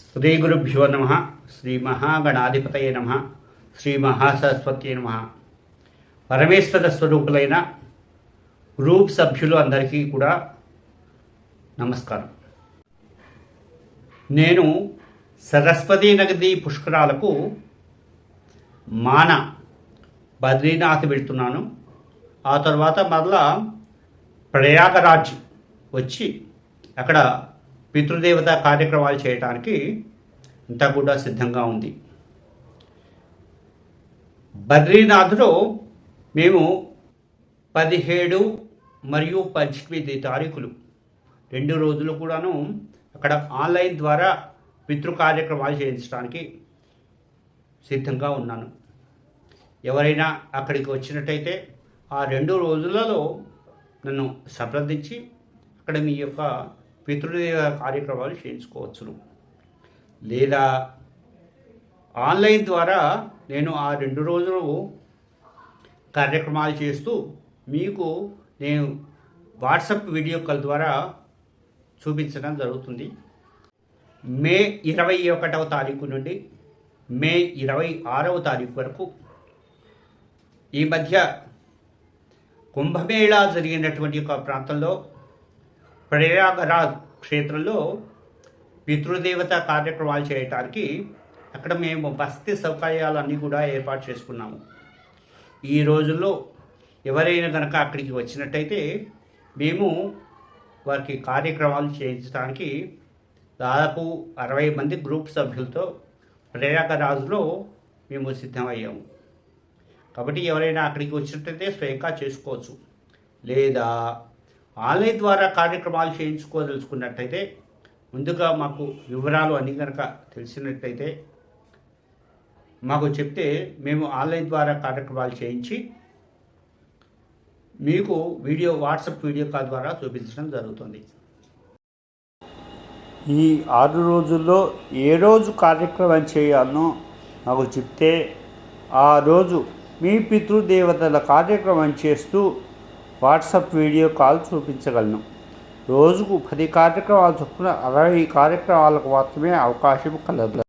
శ్రీ గురుభ్యో నమ శ్రీ మహాగణాధిపతయ నమ శ్రీ మహాసరస్వతి నమ. పరమేశ్వర స్వరూపులైన గ్రూప్ సభ్యులు అందరికీ కూడా నమస్కారం. నేను సరస్వతీ నగది పుష్కరాలకు మాన బద్రీనాథ్ వెళ్తున్నాను. ఆ తర్వాత మరలా ప్రయాగరాజ్ వచ్చి అక్కడ పితృదేవత కార్యక్రమాలు చేయడానికి అంతా కూడా సిద్ధంగా ఉంది. బద్రీనాథ్లో మేము పదిహేడు మరియు పద్దెనిమిది తారీఖులు రెండు రోజులు కూడాను అక్కడ ఆన్లైన్ ద్వారా పితృ కార్యక్రమాలు చేయించడానికి సిద్ధంగా ఉన్నాను. ఎవరైనా అక్కడికి వచ్చినట్టయితే ఆ రెండు రోజులలో నన్ను సంప్రదించి అక్కడ మీ యొక్క పితృదేవ కార్యక్రమాలు చేయించుకోవచ్చును. లేదా ఆన్లైన్ ద్వారా నేను ఆ రెండు రోజులు కార్యక్రమాలు చేస్తూ మీకు నేను వాట్సప్ వీడియో కాల్ ద్వారా చూపించడం జరుగుతుంది. మే ఇరవై ఒకటవ తారీఖు నుండి మే ఇరవై ఆరవ తారీఖు వరకు ఈ మధ్య కుంభమేళా జరిగినటువంటి ఒక ప్రాంతంలో ప్రయాగరాజ్ క్షేత్రంలో పితృదేవత కార్యక్రమాలు చేయటానికి అక్కడ మేము వసతి సౌకర్యాలన్నీ కూడా ఏర్పాటు చేసుకున్నాము. ఈ రోజుల్లో ఎవరైనా కనుక అక్కడికి వచ్చినట్టయితే మేము వారికి కార్యక్రమాలు చేయించడానికి దాదాపు అరవై మంది గ్రూప్ సభ్యులతో ప్రయాగరాజులో మేము సిద్ధమయ్యాము. కాబట్టి ఎవరైనా అక్కడికి వచ్చినట్టయితే స్వయంగా చేసుకోవచ్చు. లేదా ఆన్లైన్ ద్వారా కార్యక్రమాలు చేయించుకోదలుచుకున్నట్టయితే ముందుగా మాకు వివరాలు అన్ని కనుక తెలిసినట్టయితే మాకు చెప్తే మేము ఆన్లైన్ ద్వారా కార్యక్రమాలు చేయించి మీకు వీడియో వాట్సాప్ వీడియో కాల్ ద్వారా చూపించడం జరుగుతుంది. ఈ ఆరు రోజుల్లో ఏ రోజు కార్యక్రమం చేయాలనో మాకు చెప్తే ఆ రోజు మీ పితృదేవతల కార్యక్రమం చేస్తూ వాట్సాప్ వీడియో కాల్ చూపించగలను. రోజుకు పది కార్యక్రమాలు చొప్పున అరవై కార్యక్రమాలకు మాత్రమే అవకాశం కలదు.